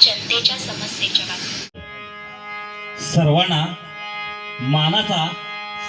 जनतेच्या समस्येच्या बाबतीत. सर्वांना मानाचा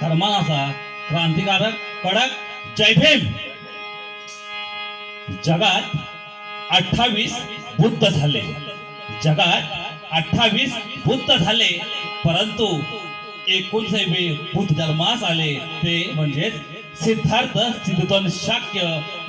सन्मानाचा क्रांतिकारक कडक जय भीम. जगात अठ्ठावीस बुद्ध झाले. जगात अठ्ठावीस बुद्ध झाले परंतु एकोणसावे बुद्ध धर्मास आले. ते म्हणजेच सिद्धार्थ सिद्धोतन शाक्य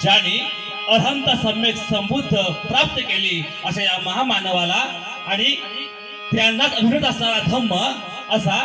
ज्याने अहंत सम्यक संबुद्ध प्राप्त केली अशा या महामानवाला. आणि त्यांनाच अभिनत असणारा धम्म असा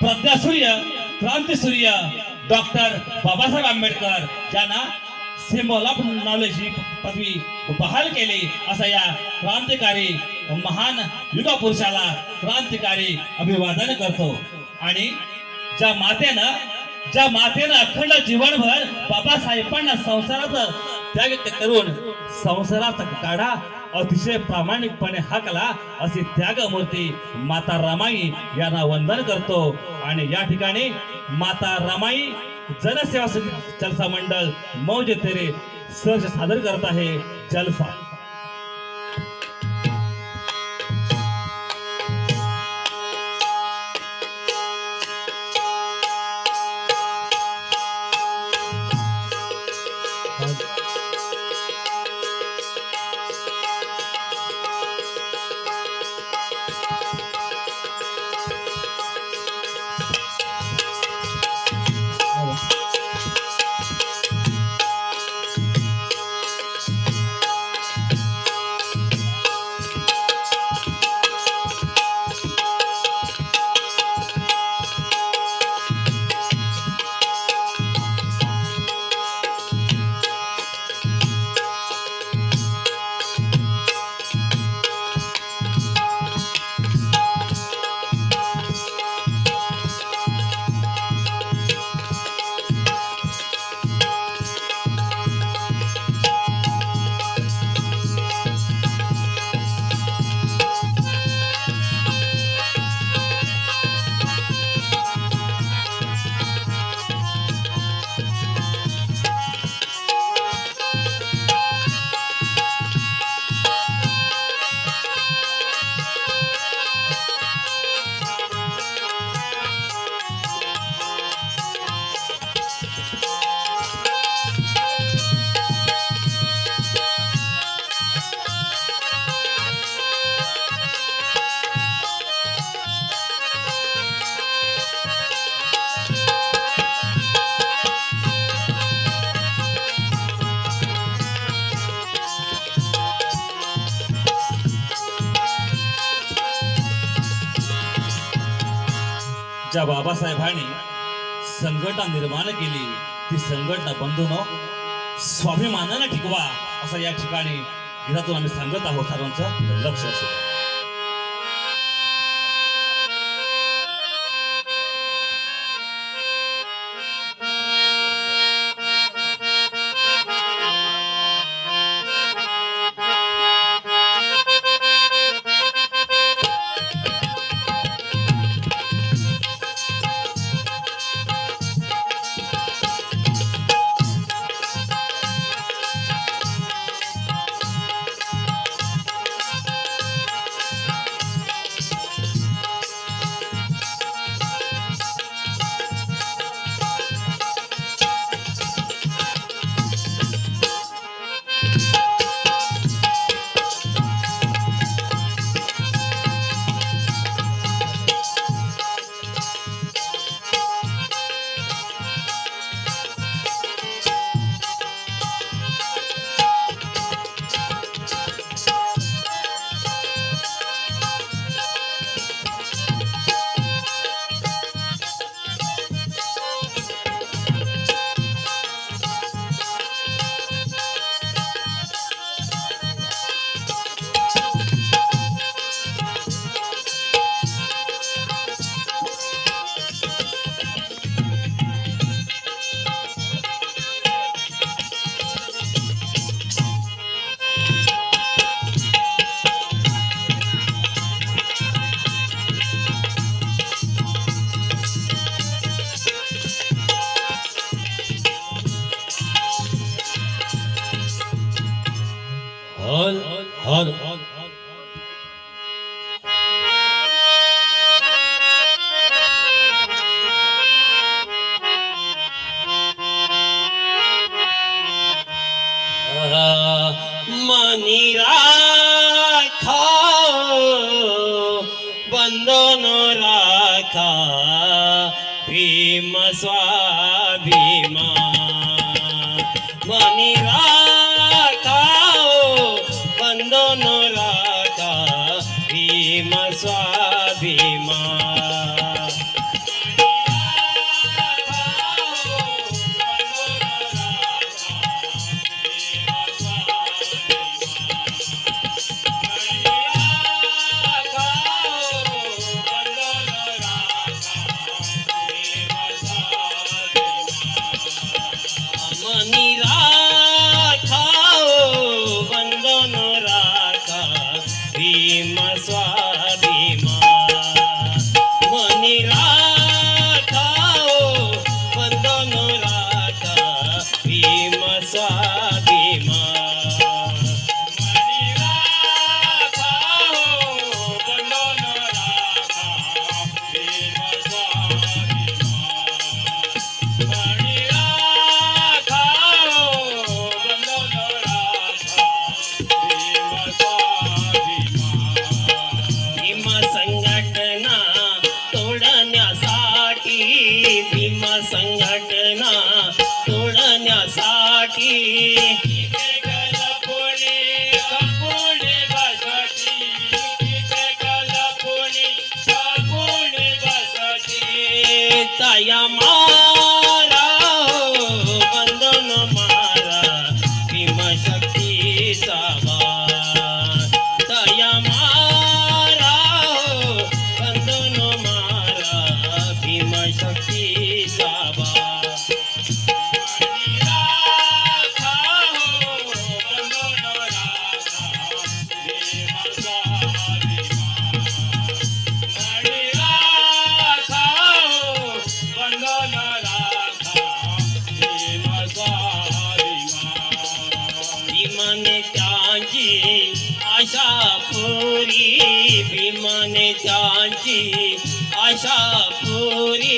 प्रज्ञासूर्य क्रांतीसूर्य डॉक्टर बाबासाहेब आंबेडकर ज्यांना सिम्बॉल ऑफ नॉलेज ही पदवी बहाल केली असा या क्रांतिकारी महान युगा पुरुषाला क्रांतिकारी अभिवादन करतो. आणि ज्या मातेनं ज्या मातेनं अखंड जीवनभर बाबासाहेबांना संसारात त्याग करून संसाराचा काढा अतिशय प्रामाणिकपणे हाकला अशी त्यागमूर्ती माता रमाई यांना वंदन करतो. आणि या ठिकाणी माता रमाई जनसेवा समिती जलसा मंडळ मौज तेरे सहज सादर करत आहे. जलसा. ज्या बाबासाहेबांनी संघटना निर्माण केली. ती संघटना बंधून स्वाभिमानानं टिकवा असं या ठिकाणी गीतातून आम्ही सांगत आहोत. सर्वांचं लक्ष असू बंधन राखा भीम स्वाभिमा आशा पुरी भीमाने त्यांची आशा पुरी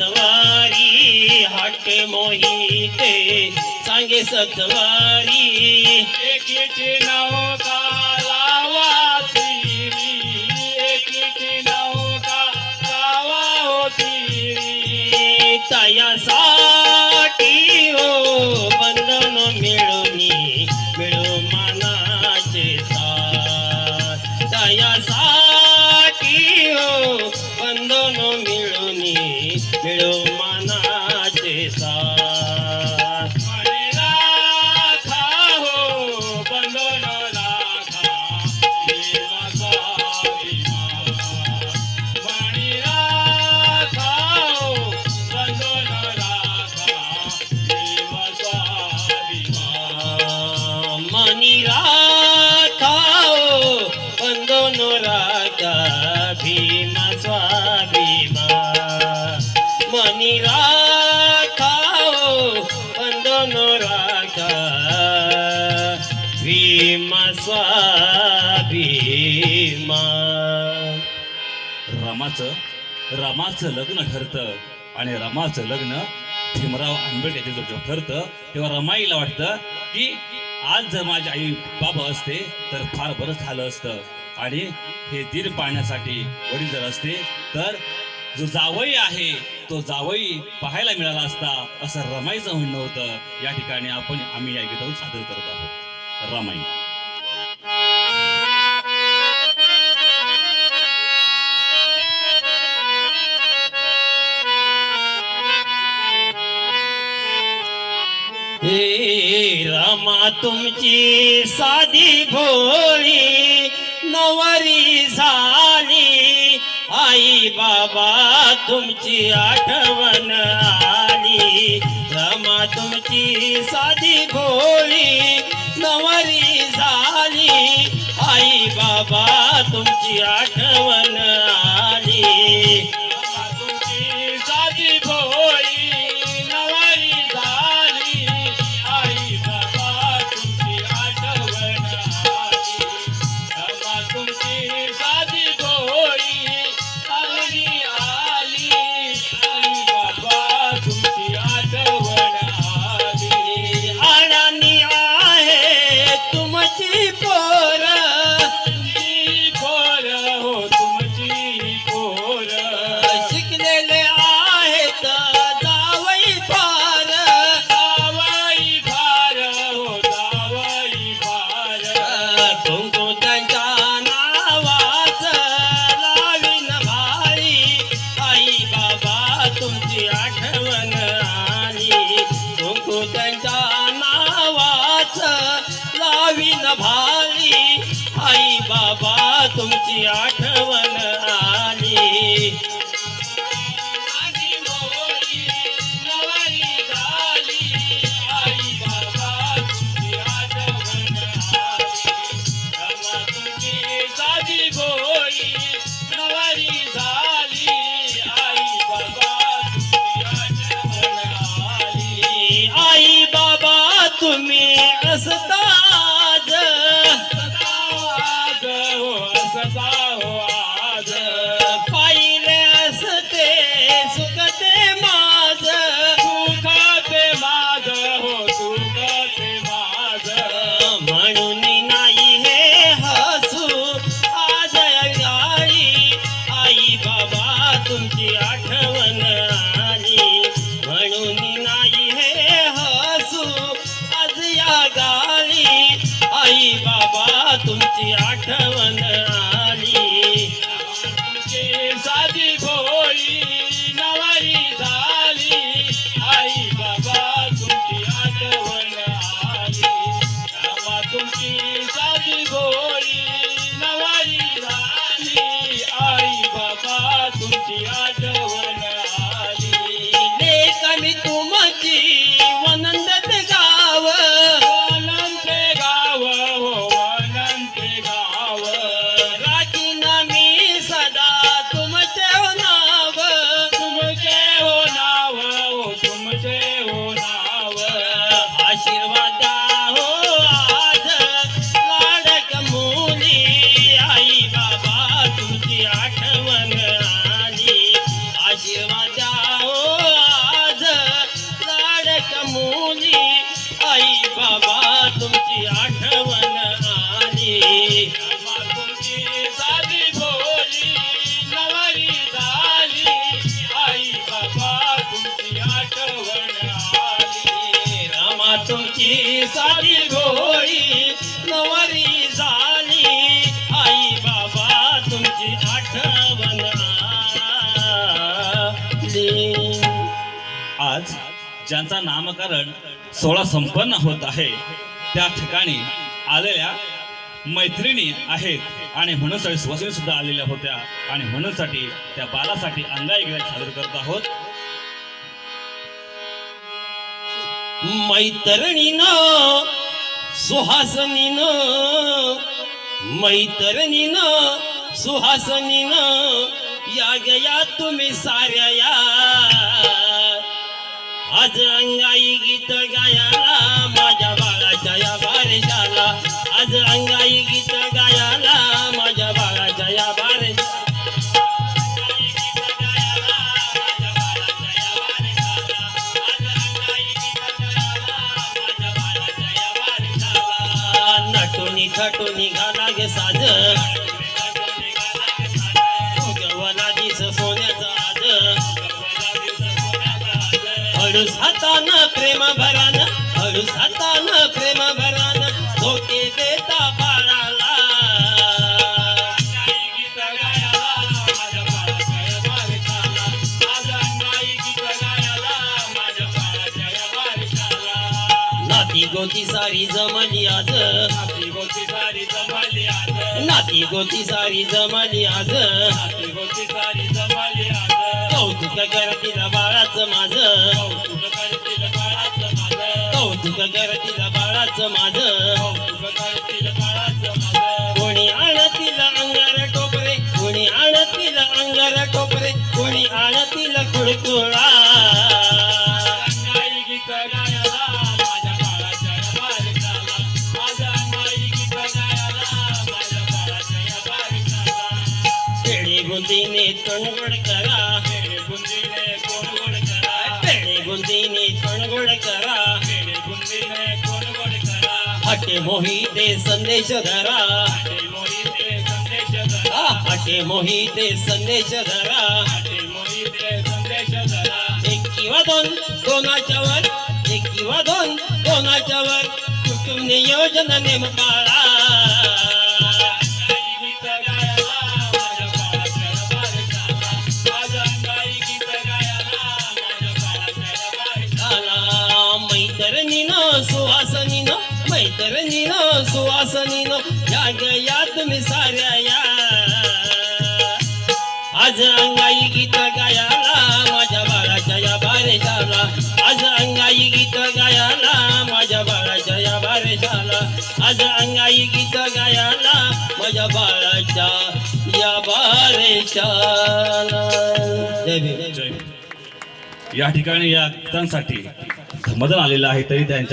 सतवारी हट्टे मोहिते सांगे सतवारी. एकीचे नाव का भीम रामाचं रामाचं लग्न ठरतं आणि रामाचं लग्न भीमराव आंबेडकर जेव्हा ठरतं तेव्हा रमाईला वाटतं की आज जर माझी आई बाबा असते तर फार बरं झालं असतं. आणि हे दीर पाहण्यासाठी वडील जर असते तर जो जावई आहे तो जावई पाहायला मिळाला असता असं रमाईचं म्हणणं होतं. या ठिकाणी आपण आम्ही या गीतावर सादर करत आहोत. रमाई. तुमची साधी भोळी नवरी झाली. आई बाबा तुमची आठवण आली. रमा तुमची साधी भोळी नवरी झाली. आई बाबा तुमची आठवण ज्यांचा नामकरण सोळा संपन्न होत आहे त्या ठिकाणी आलेल्या मैत्रिणी आहेत आणि म्हणूनसाठी सुवासिनी सुद्धा आलेल्या होत्या. आणि म्हणूनसाठी त्या बालासाठी अंगाई गेल्या सादर करत आहोत. मैतरणीन सुहासनीन मैतरणीन सुहासनीन या गया तुम्ही साऱ्या या. आज रंगाई गीत गायला माझ्या बाळाच्या या बारिशाला. आज अंगाई प्रेम भरान अरुसातान प्रेम भरान धोके देता नाती गोती सारी जमली आज. नाती गोती सारी जमली आज. नाती गोती सारी जमली आज. नाती गोती सारी कौतुक करतील बाळाचं माझं. करतील बाळाचं माझं करतील बाळाचं माझं कोणी आणतील अंगार टोपरे कोणी आणतील अंगार टोपरे कोणी आणतील पेढे बुंदीने तणगोड करा. बुंदीने कोण गोड करा बुंदीने तणगोड करा. अटे मोहिते संदेश धरा. अटे मोहिते संदेश धरा मोहिते संदेश धरा. मोहिते संदेश धरा एक किंवा दोन दोनाच्या वर एक किंवा दोन दोनाच्या वर कुटुंब नियोजन नेमकाळा. या या तुम्ही साऱ्या या. आज अंगाई गीत गायाला माझ्या बाळाच्या या बारेशाला आज अंगाई गीत गायाला माझ्या बाळाच्या या बारेशाला आज अंगाई गीत गायाला माझ्या बाळाच्या या बारे झाला. या ठिकाणी या गीतांसाठी मदन आलेलं आहे तरी त्यांच्या